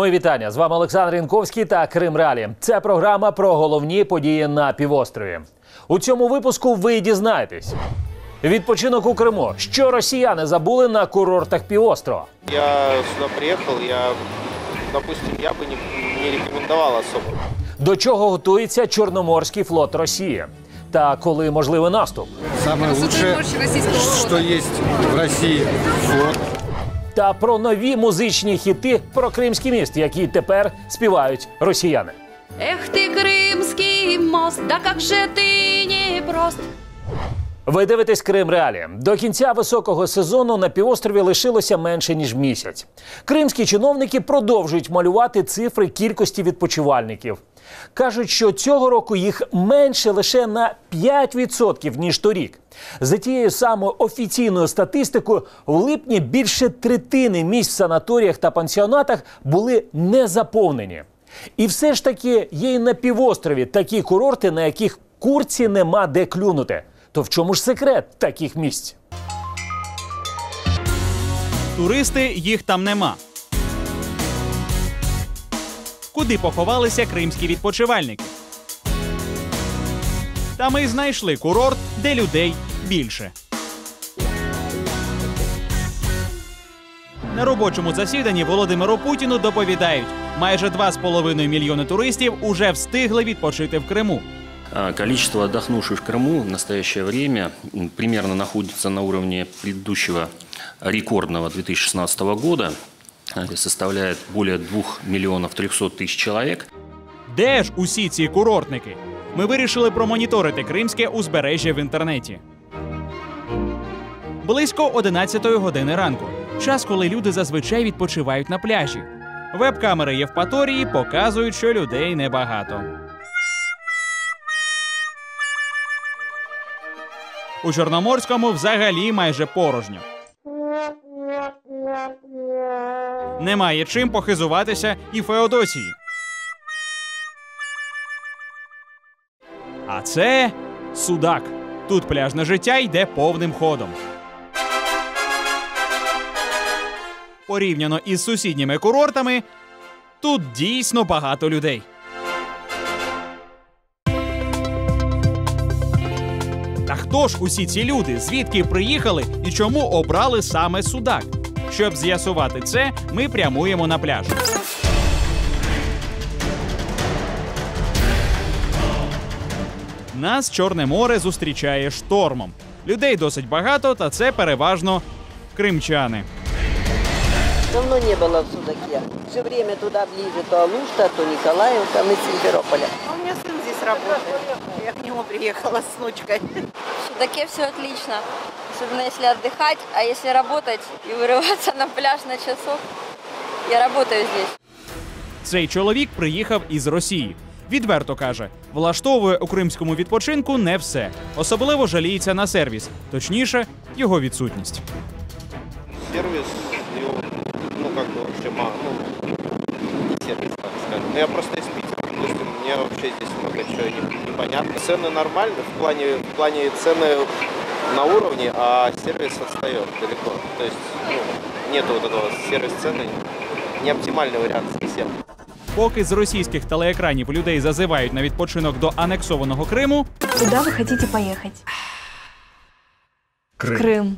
Мої вітання з вами Олександр Інковський та Крим Реалі. Це програма про головні події на півострові. У цьому випуску ви дізнаєтесь. Відпочинок у Криму. Що росіяни забули на курортах півострова? Я сюда приехал, я, допустим, я бы не, не рекомендовал особо. До чого готується Чорноморський флот Росії? Та коли можливий наступ? Борщ российского что флота. в России флот Та про нові музичні хіти про Кримський міст, які тепер співають росіяни. Эх ты, крымский мост, да как же ты не прост. Ви дивитесь Крим Реалі. До кінця високого сезону на півострові лишилося менше ніж місяць. Кримські чиновники продовжують малювати цифри кількості відпочивальників. Кажуть, що цього року їх менше лише на 5% ніж торік. За тією самою офіційною статистикою, в липні більше третини місць в санаторіях та пансіонатах були не заповнені. І все ж таки є й на півострові такі курорти, на яких курці нема де клюнути. То в чому ж секрет таких місць? Туристи їх там нема. Куди поховалися кримські відпочивальники? Та ми знайшли курорт, де людей більше. На робочому засіданні Володимиру Путіну доповідають, майже 2,5 мільйони туристів уже встигли відпочити в Криму. А, Количество отдохнувших в Крыму в настоящее время м, примерно находится на уровне предыдущего рекордного 2016 года. А, и Составляет более 2 миллионов 300 тысяч человек. Де ж усі ці курортники? Ми вирішили промоніторити кримське узбережжя в інтернеті. Близько 11 години ранку. Час, коли люди зазвичай відпочивають на пляжі. Веб-камери Євпаторії показують, що людей небагато. У Чорноморському взагалі майже порожньо. Немає чим похизуватися і Феодосії. А це судак. Тут пляжне життя йде повним ходом. Порівняно із сусідніми курортами, тут дійсно багато людей. хто ж усі ці люди, звідки приїхали і чому обрали саме судак? Щоб з'ясувати це, ми прямуємо на пляж. Нас Чорне море зустрічає штормом. Людей досить багато, та це переважно кримчани. Давно не было в Судаке. Все время туда ближе, то Алушта, то Николаевка, мы с Симферополя. А У меня сын здесь работает. Я к нему приехала с внучкой. В Судаке все отлично. Особенно если отдыхать, а если работать и вырываться на пляж на часов. Я работаю здесь. Цей чоловік приїхав із Росії. Відверто каже, влаштовує у кримському відпочинку не все. Особливо жаліється на сервіс, точніше, його відсутність. Сервис, его, ну, как бы вообще мало, ну, не сервис, так скажем. Ну, я просто из Питера, допустим, мне вообще здесь много чего не- непонятно. Цены нормальны, в плане, в плане цены на уровне, а сервис отстает далеко. То есть, ну, нету вот этого сервис-цены, не оптимальный вариант совсем. Поки з російських телеекранів людей зазивають на відпочинок до анексованого Криму, Куда вы хотите поехать? В Крым.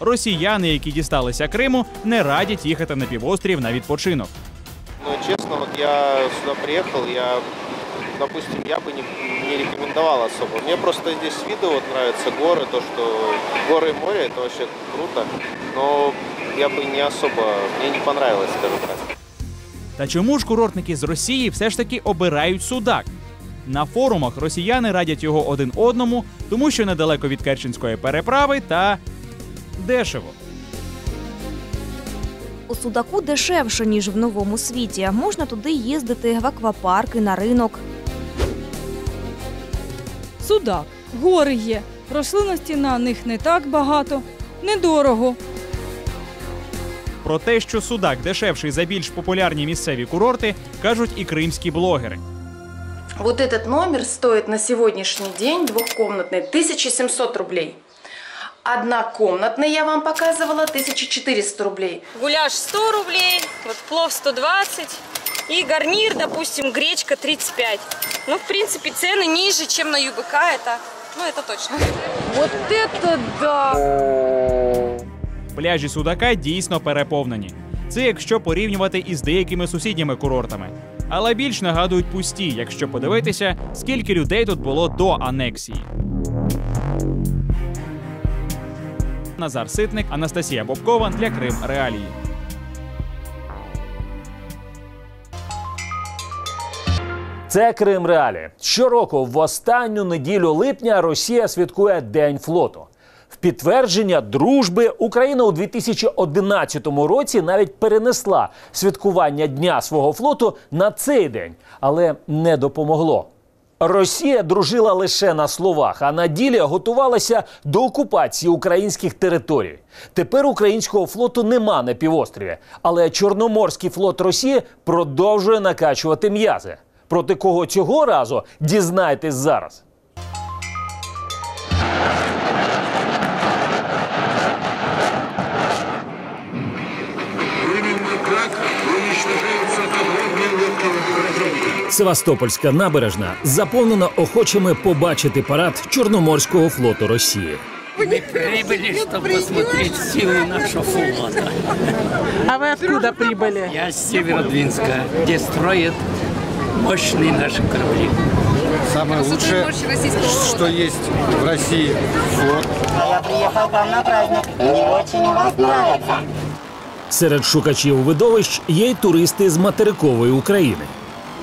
росіяни, які дісталися Криму, не радять їхати на півострів на відпочинок. Но честно, вот я сюда приехал, я, допустим, я бы не, не рекомендовал особо. Мне просто здесь виды вот нравятся, горы, то, что горы и море, это вообще круто. Но я бы не особо, мне не понравилось, скажем так. Та чому ж курортники з Росії все ж таки обирають судак? На форумах росіяни радять його один одному, тому що недалеко від Керченської переправи та дешево. У Судаку дешевше, ніж в новому світі. Можна туди їздити в аквапарки, на ринок. Судак, гори є. Рослинності на них не так багато, недорого. Про те, що судак дешевший за більш популярні місцеві курорти, кажуть і кримські блогери. Вот этот номер стоит на сегодняшний день двухкомнатный 1700 рублей. Однокомнатный я вам показывала 1400 рублей. Гуляш 100 рублей, вот плов 120 и гарнир, допустим, гречка 35. Ну, в принципе, цены ниже, чем на ЮБК, это, ну, это точно. Вот это да! Пляжі Судака дійсно переповнені. Це якщо порівнювати із деякими сусідніми курортами. Але більш нагадують пусті, якщо подивитися, скільки людей тут було до анексії. Назар Ситник, Анастасія Бобкова для Крим Реалії. Це Крим Реалі. Щороку в останню неділю липня Росія святкує День флоту. В підтвердження дружби Україна у 2011 році навіть перенесла святкування Дня свого флоту на цей день, але не допомогло. Росія дружила лише на словах, а на ділі готувалася до окупації українських територій. Тепер українського флоту нема на півострові, але Чорноморський флот Росії продовжує накачувати м'язи. Проти кого цього разу дізнайтесь зараз. Севастопольська набережна заповнена охочими побачити парад Чорноморського флоту Росії. Мы прибыли, чтобы посмотреть силы нашего флота. А вы откуда прибыли? Я с Северодвинска, где строят мощные наши корабли. Самое лучшее, что есть в России флот. А я приехал к вам на праздник. Мне очень у вас нравится. Серед шукачів видовищ є й туристи з материкової України.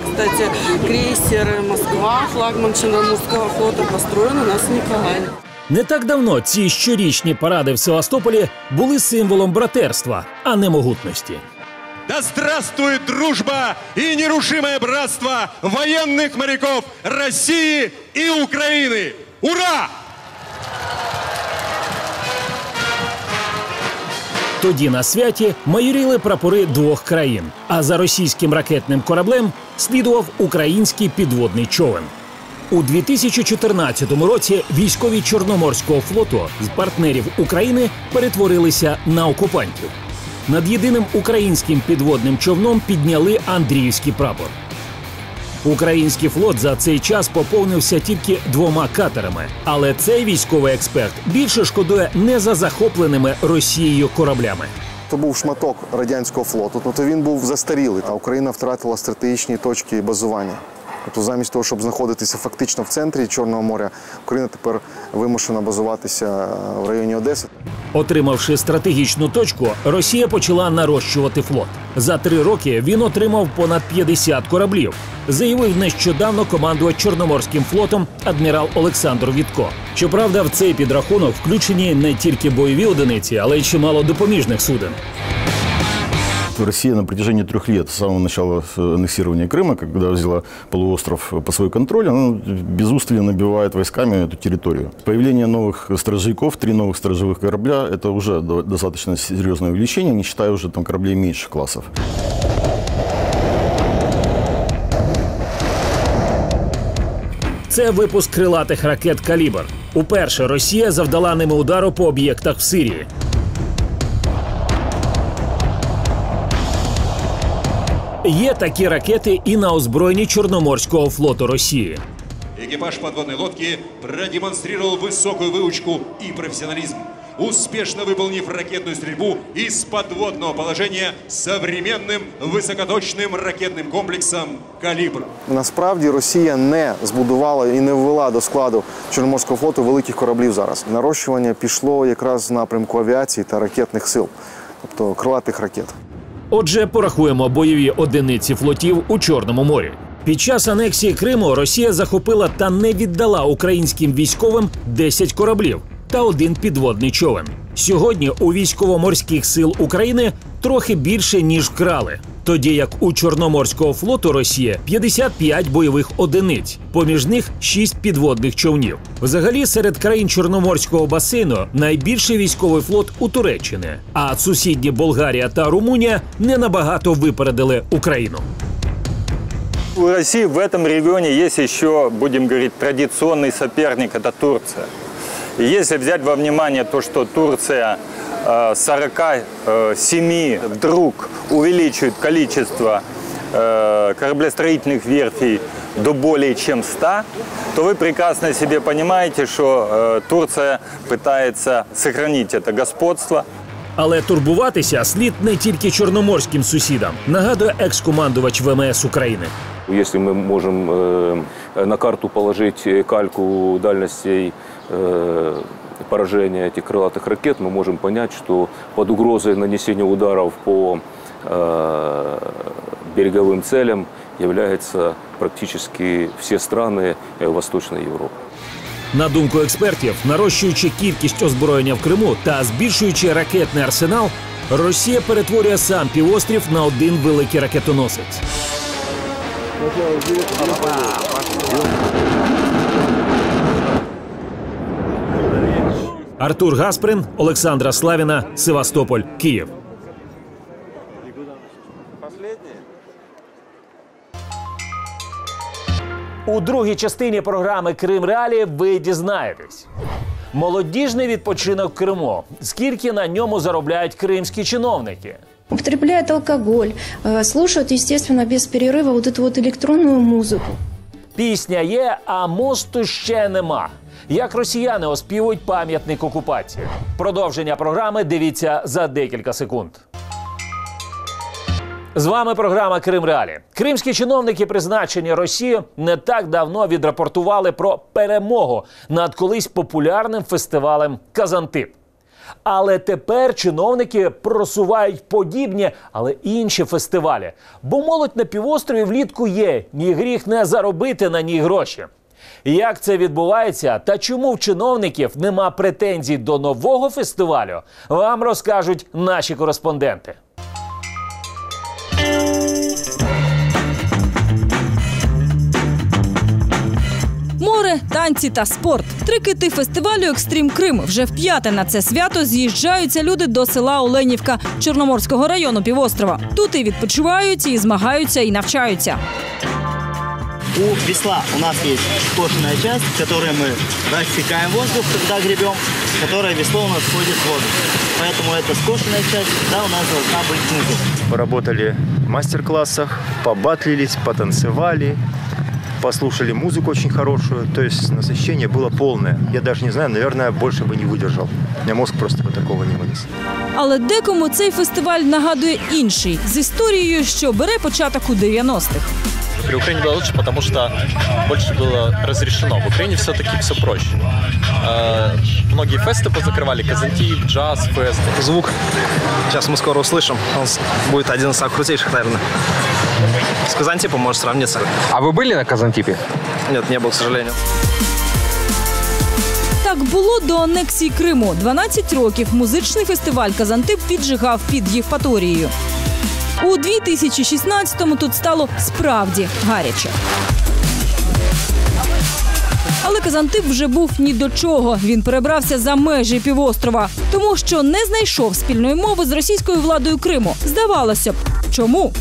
Кстати, крейсер «Москва», флагман Черноморского флота, построен у нас в Николаеве. Не так давно ці щорічні паради в Севастополі були символом братерства, а не могутності. Да здравствует дружба и нерушимое братство военных моряков России и Украины! Ура! Тоді на святі майоріли прапори двох країн. А за російським ракетним кораблем слідував український підводний човен. У 2014 році військові Чорноморського флоту з партнерів України перетворилися на окупантів. Над єдиним українським підводним човном підняли Андріївський прапор. Український флот за цей час поповнився тільки двома катерами. Але цей військовий експерт більше шкодує не за захопленими Росією кораблями. То був шматок радянського флоту, тобто він був застарілий, а Україна втратила стратегічні точки базування. Тобто, замість того, щоб знаходитися фактично в центрі Чорного моря, Україна тепер вимушена базуватися в районі Одеси. Отримавши стратегічну точку, Росія почала нарощувати флот. За три роки він отримав понад 50 кораблів. Заявив нещодавно командувач Чорноморським флотом адмірал Олександр Вітко. Щоправда, в цей підрахунок включені не тільки бойові одиниці, але й чимало допоміжних суден. Россия на протяжении трех лет, с самого начала аннексирования Крыма, когда взяла полуостров по свой контроль, она без устали набивает войсками эту территорию. Появление новых сторожевиков, три новых сторожевых корабля, это уже до- достаточно серьезное увеличение, не считая уже там кораблей меньших классов. Це випуск крилатих ракет Калібр. Уперше Росія завдала ними удару по об'єктах в Сирії. Є такі ракети і на озброєнні Чорноморського флоту Росії. Экипаж подводной лодки продемонстрировал высокую выучку и профессионализм, успешно выполнив ракетную стрельбу из подводного положения современным высокоточным ракетным комплексом «Калибр». Насправді Росія не збудувала і не ввела до складу Чорноморського флоту великих кораблів зараз. Нарощування пішло якраз в напрямку авіації та ракетних сил, тобто крилатих ракет. Отже, порахуємо бойові одиниці флотів у Чорному морі. Під час анексії Криму Росія захопила та не віддала українським військовим 10 кораблів та один підводний човен. Сьогодні у військово-морських сил України трохи більше ніж вкрали Тоді як у Чорноморського флоту Росії 55 бойових одиниць, поміж них 6 підводних човнів. Взагалі, серед країн Чорноморського басейну найбільший військовий флот у Туреччини, а сусідні Болгарія та Румунія не набагато випередили Україну. У России в этом регионе есть еще, будем говорить, традиционный соперник – это Турция. И если взять во внимание то, что Турция э, 47 вдруг увеличивает количество э, кораблестроительных верфей до более чем 100, то вы прекрасно себе понимаете, что э, Турция пытается сохранить это господство. Але турбуватися слід не тільки чорноморським сусідам, нагадує екс-командувач ВМС України. Если мы можем э, на карту положить э, кальку дальностей э, поражения этих крылатых ракет, мы можем понять, что под угрозой нанесения ударов по э, береговым целям являются практически все страны э, Восточной Европы. На думку експертів, нарощуючи кількість озброєння в Криму та збільшуючи ракетний арсенал, Росія перетворює сам півострів на один великий ракетоносець. Артур Гасприн, Олександра Славіна, Севастополь, Київ. У другій частині програми Крим Реалії ви дізнаєтесь. Молодіжний відпочинок в Криму. Скільки на ньому заробляють кримські чиновники? Употребляют алкоголь, э, слушают, естественно, без перерыва вот эту вот электронную музыку. Пісня є, а мосту ще нема. Як росіяни оспівують пам'ятник окупації? Продовження програми дивіться за декілька секунд. З вами програма Крим Реалі. Кримські чиновники, призначені Росією, не так давно відрапортували про перемогу над колись популярним фестивалем Казантип. Але тепер чиновники просувають подібні, але інші фестивалі. Бо молодь на півострові влітку є, ні гріх не заробити на ній гроші. Як це відбувається та чому в чиновників нема претензій до нового фестивалю, вам розкажуть наші кореспонденти. Море, танці та спорт. Три кити фестивалю Екстрім Крим. Вже вп'яте на це свято з'їжджаються люди до села Оленівка Чорноморського району півострова. Тут і відпочивають, і змагаються, і навчаються. У весла у нас есть скошенная часть, в которой мы рассекаем воздух, когда гребем, которая весло у нас входит в воду. Поэтому эта скошенная часть всегда у нас должна быть внизу. Поработали в мастер-классах, побатлились, потанцевали, послушали музыку очень хорошую. То есть насыщение было полное. Я даже не знаю, наверное, больше бы не выдержал. У меня мозг просто бы такого не вынес. Але декому цей фестиваль нагадує інший з історією, що бере початок у 90-х. При Украине было лучше, потому что больше было разрешено. В Украине все-таки все проще. Э, Многие фесты позакрывали, Казантип, джаз, фест. Звук. Сейчас мы скоро услышим. Он с- будет один из самых крутейших, наверное. С Казантипом может сравниться. А вы были на Казантипе? Нет, не был, к сожалению. Так було до анексії Криму. 12 років музичний фестиваль Казантип віджигав під Євпаторією. У 2016-му тут стало справді гаряче. Але Казантип вже був ні до чого. Він перебрався за межі півострова, тому що не знайшов спільної мови з російською владою Криму. Здавалося б, чому?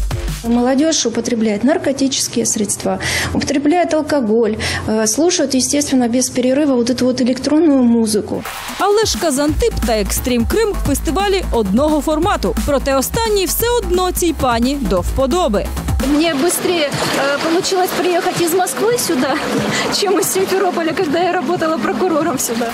Молодежь употребляет наркотические средства, употребляет алкоголь, э, слушают, естественно, без перерыва вот эту вот электронную музыку. Але ж Казантип та Екстрім Крим фестивалі одного формату. Проте останній все одно цій пані до вподоби. Мне быстрее э, получилось приехать из Москвы сюда, чем из Симферополя, когда я работала прокурором сюда.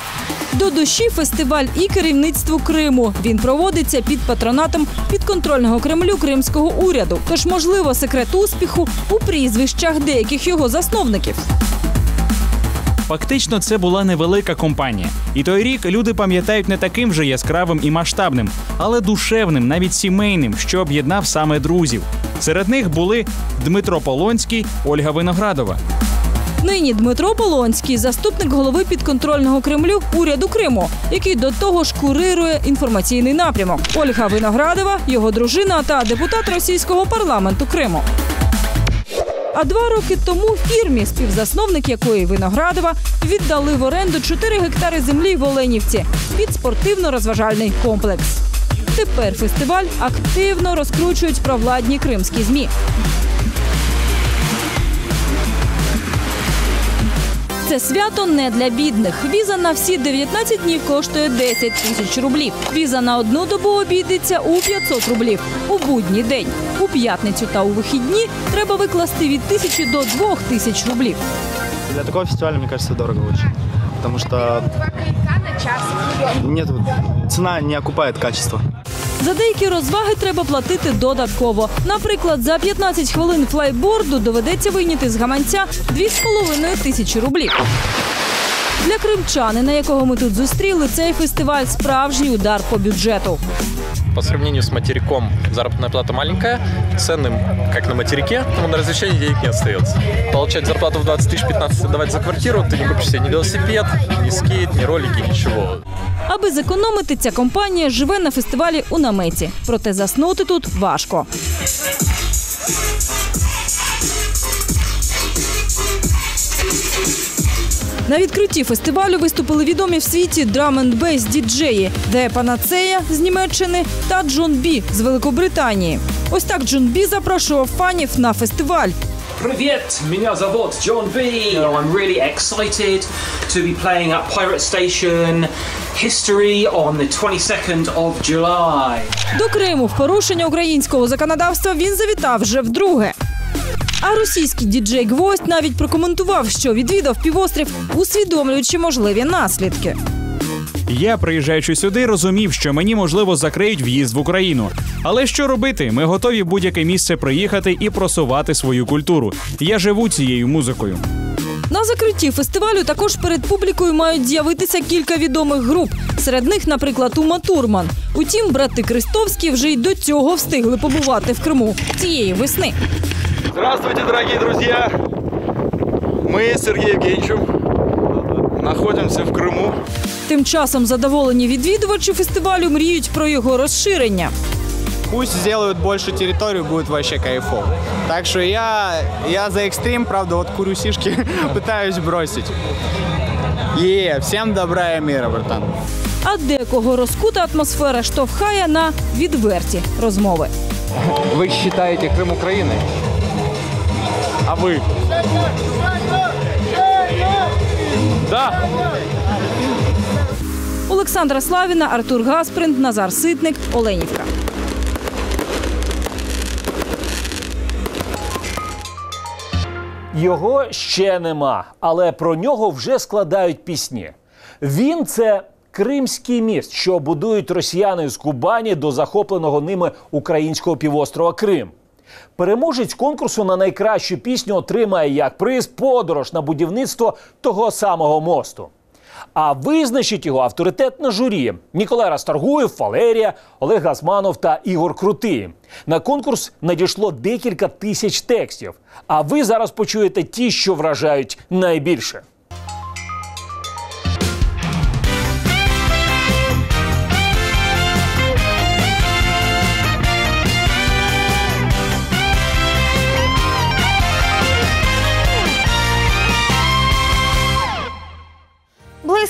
До душі фестиваль і керівництву Криму. Він проводиться під патронатом підконтрольного Кремлю кримського уряду. Тож, можливо, секрет успіху у прізвищах деяких його засновників. Фактично, це була невелика компанія. І той рік люди пам'ятають не таким же яскравим і масштабним, але душевним, навіть сімейним, що об'єднав саме друзів. Серед них були Дмитро Полонський, Ольга Виноградова. Нині Дмитро Полонський, заступник голови підконтрольного Кремлю уряду Криму, який до того ж курирує інформаційний напрямок. Ольга Виноградова, його дружина та депутат російського парламенту Криму. А два роки тому фірмі, співзасновник якої Виноградова, віддали в оренду 4 гектари землі в Оленівці під спортивно-розважальний комплекс. Тепер фестиваль активно розкручують провладні кримські змі. Це свято не для бідних. Віза на всі 19 днів коштує 10 тисяч рублів. Віза на одну добу обійдеться у 500 рублів. У будній день. У п'ятницю та у вихідні треба викласти від тисячі до двох тисяч рублів. Для такого фестиваля, мне кажется, дорого очень. Потому что нет, цена не окупает качество. За деякі розваги треба платити додатково. Наприклад, за 15 хвилин флайборду доведеться вийняти з гаманця 2,5 тисячі рублів. Для кримчанина, якого ми тут зустріли, цей фестиваль справжній удар по бюджету. По сравнению с материком заработная плата маленькая, ценным, как на материке, но на развлечения денег не остается. Получать зарплату в 20 тысяч 15 отдавать за квартиру, ты не купишь себе ни велосипед, ни скейт, ни ролики, ничего. Аби зекономити, ця компанія живе на фестивалі у наметі. Проте заснути тут важко. На відкритті фестивалю виступили відомі в світі драм н бейс діджеї Де Панацея з Німеччини та Джон Бі з Великобританії. Ось так Джон Бі запрошував фанів на фестиваль. Привет, меня зовут John B. I'm really excited to be playing at Pirate Station History on the 22nd of July. До Криму в порушення українського законодавства він завітав вже вдруге. А російський діджей Гвоздь навіть прокоментував, що відвідав півострів, усвідомлюючи можливі наслідки. Я, приїжджаючи сюди, розумів, що мені можливо закриють в'їзд в Україну. Але що робити? Ми готові в будь-яке місце приїхати і просувати свою культуру. Я живу цією музикою. На закритті фестивалю також перед публікою мають з'явитися кілька відомих груп. Серед них, наприклад, Ума Турман. Утім, брати Крестовські вже й до цього встигли побувати в Криму цієї весни. Здравствуйте, дорогие друзья! Мы с Сергеем Евгеньевичем находимся в Крыму. Тим часом задоволені відвідувачі фестивалю мріють про його розширення. Пусть сделают больше территорию, будет вообще кайфово. Так что я, я за экстрим, правда, вот курю сишки, пытаюсь бросить. Е, всем добра и мира, братан. А декого розкута атмосфера штовхає на відверті розмови. Вы считаете Крым Украиной? А вы? Да. Олександра Славіна, Артур Гаспринт, Назар Ситник, Оленівка. Його ще нема, але про нього вже складають пісні. Він це Кримський міст, що будують росіяни з Кубані до захопленого ними українського півострова Крим. Переможець конкурсу на найкращу пісню отримає як приз подорож на будівництво того самого мосту. А визначить його авторитет на журі Ніколай Расторгуєв, Валерія, Олег Газманов та Ігор Крутий. На конкурс надійшло декілька тисяч текстів. А ви зараз почуєте ті, що вражають найбільше.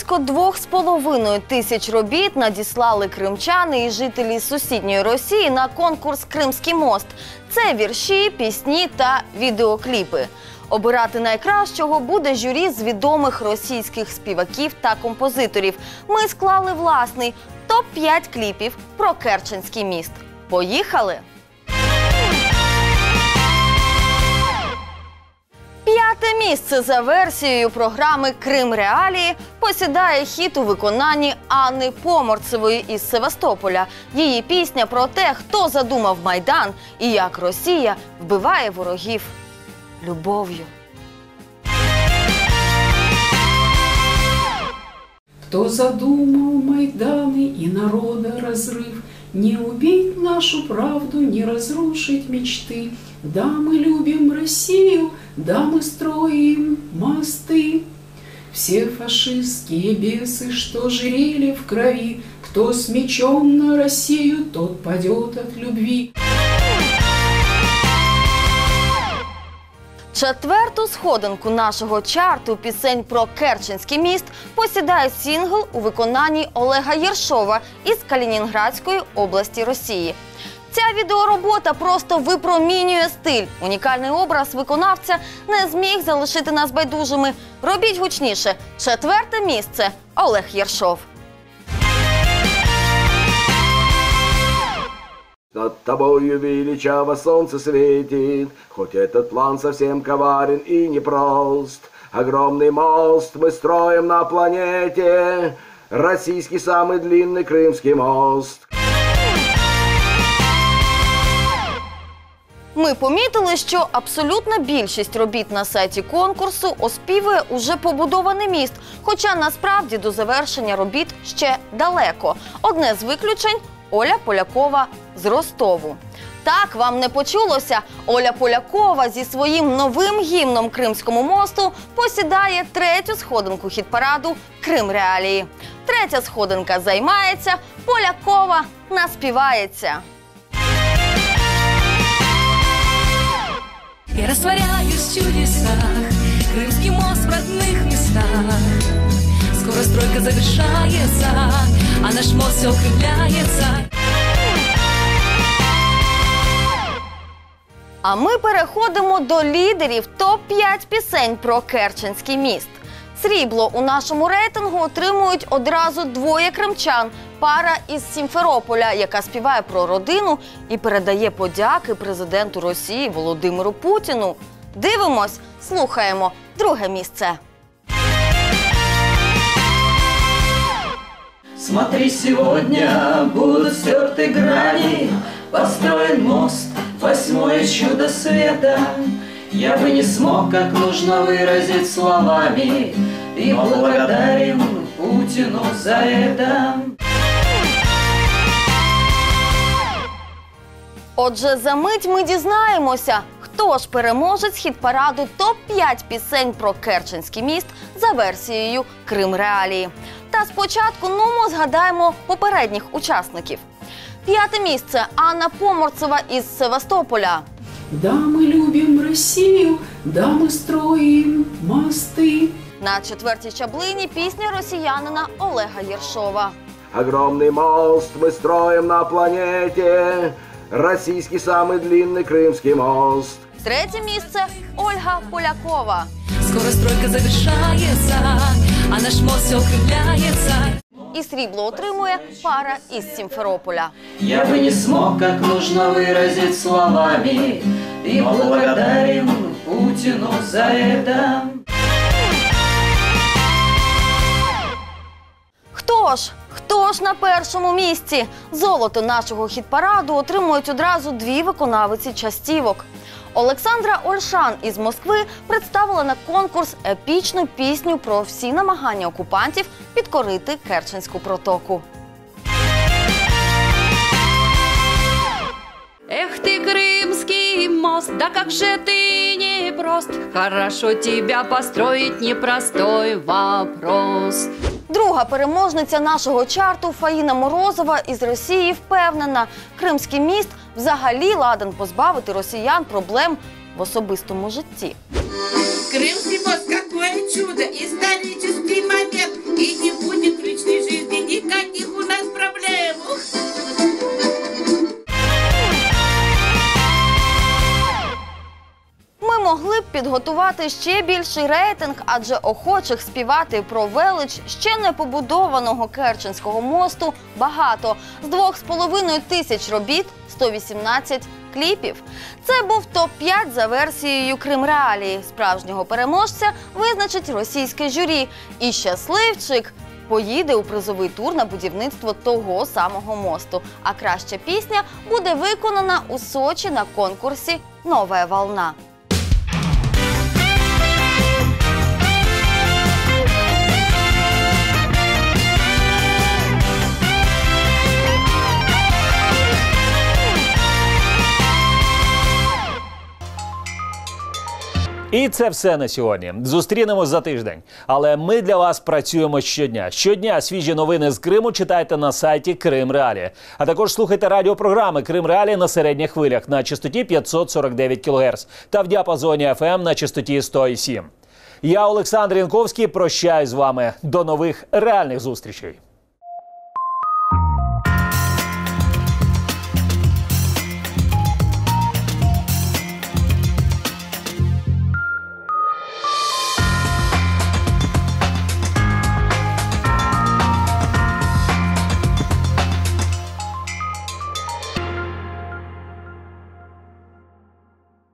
Близько двох з половиною тисяч робіт надіслали кримчани і жителі сусідньої Росії на конкурс Кримський мост. Це вірші, пісні та відеокліпи. Обирати найкращого буде журі з відомих російських співаків та композиторів. Ми склали власний топ-5 кліпів про Керченський міст. Поїхали! П'яте місце за версією програми Крим Реалії посідає хіт у виконанні Анни Поморцевої із Севастополя. Її пісня про те, хто задумав майдан і як Росія вбиває ворогів любов'ю. Кто задумал Майданы и народа разрыв, Не убить нашу правду, не разрушить мечты. Да, мы любим Россию, да, мы строим мосты. Все фашистские бесы, что жрели в крови, Кто с мечом на Россию, тот падет от любви. Четверту сходинку нашого чарту пісень про Керченський міст посідає сінгл у виконанні Олега Єршова із Калінінградської області Росії. Ця Ця відеоробота просто випромінює стиль. Унікальний образ виконавця не зміг залишити нас байдужими. Робіть гучніше. Четверте місце Олег Єршов. Над тобою величаво солнце светит, Хоть этот план совсем коварен и непрост. Огромный мост мы строим на планете, Российский самый длинный Крымский мост. Ми помітили, що абсолютна більшість робіт на сайті конкурсу оспівує уже побудований міст. Хоча насправді до завершення робіт ще далеко. Одне з виключень Оля Полякова з Ростову. Так вам не почулося. Оля Полякова зі своїм новим гімном Кримському мосту посідає третю сходинку хіт-параду Крим Реалії. Третя сходинка займається, Полякова наспівається. Я растворяюсь в чудесах, Крымский мост в родных местах. Скоро стройка завершается, а наш мост все укрепляется. А ми переходимо до лідерів топ-5 пісень про Керченський міст. Срібло у нашому рейтингу отримують одразу двоє кримчан Пара із Сімферополя, яка співає про родину і передає подяки президенту Росії Володимиру Путіну. Дивимось, слухаємо друге місце. Смотри, сегодня будут стерты грани, Построен мост, восьмое чудо света. Я бы не смог, как нужно выразить словами, И благодарен Путину за это. Отже, за мить ми дізнаємося, хто ж переможець хіт-параду топ-5 пісень про Керченський міст за версією Крим Реалії. Та спочатку ну ми згадаємо попередніх учасників. П'яте місце Анна Поморцева із Севастополя. Да, мы любим Россию, да, мы строим мосты. На четвертій чаблині пісня росіянина Олега Єршова. Огромный мост мы строим на планете, Российский самый длинный Крымский мост. Третє місце Ольга Полякова. Скоро стройка завершается, а наш мост все укрепляется. І срібло отримує пара із Сімферополя. Я бы не смог, как нужно выразить словами, И благодарен Путину за это. Хто ж? Хто ж на першому місці? Золото нашого хіт-параду отримують одразу дві виконавиці частівок. Олександра Ольшан із Москви представила на конкурс епічну пісню про всі намагання окупантів підкорити Керченську протоку. Мост, да как же ты непрост. Хорошо тебя построить непростой вопрос. Друга переможниця нашого чарту Фаїна Морозова із Росії впевнена, Кримський міст взагалі ладен позбавити росіян проблем в особистому житті. Крымский мост какое чудо, исторический момент, и не будет в личной жизни никаких у нас проблем. Ух. Підготувати ще більший рейтинг, адже охочих співати про велич ще не побудованого Керченського мосту багато. З двох з половиною тисяч робіт 118 кліпів. Це був топ-5 за версією Крим Реалії. Справжнього переможця визначить російське журі. І щасливчик поїде у призовий тур на будівництво того самого мосту. А краща пісня буде виконана у Сочі на конкурсі Нова волна. І це все на сьогодні. Зустрінемось за тиждень. Але ми для вас працюємо щодня. Щодня свіжі новини з Криму читайте на сайті Крим Реалі. А також слухайте радіопрограми Крим Реалі на середніх хвилях на частоті 549 кГц та в діапазоні FM на частоті 107. Я Олександр Янковський. Прощаюсь з вами. До нових реальних зустрічей.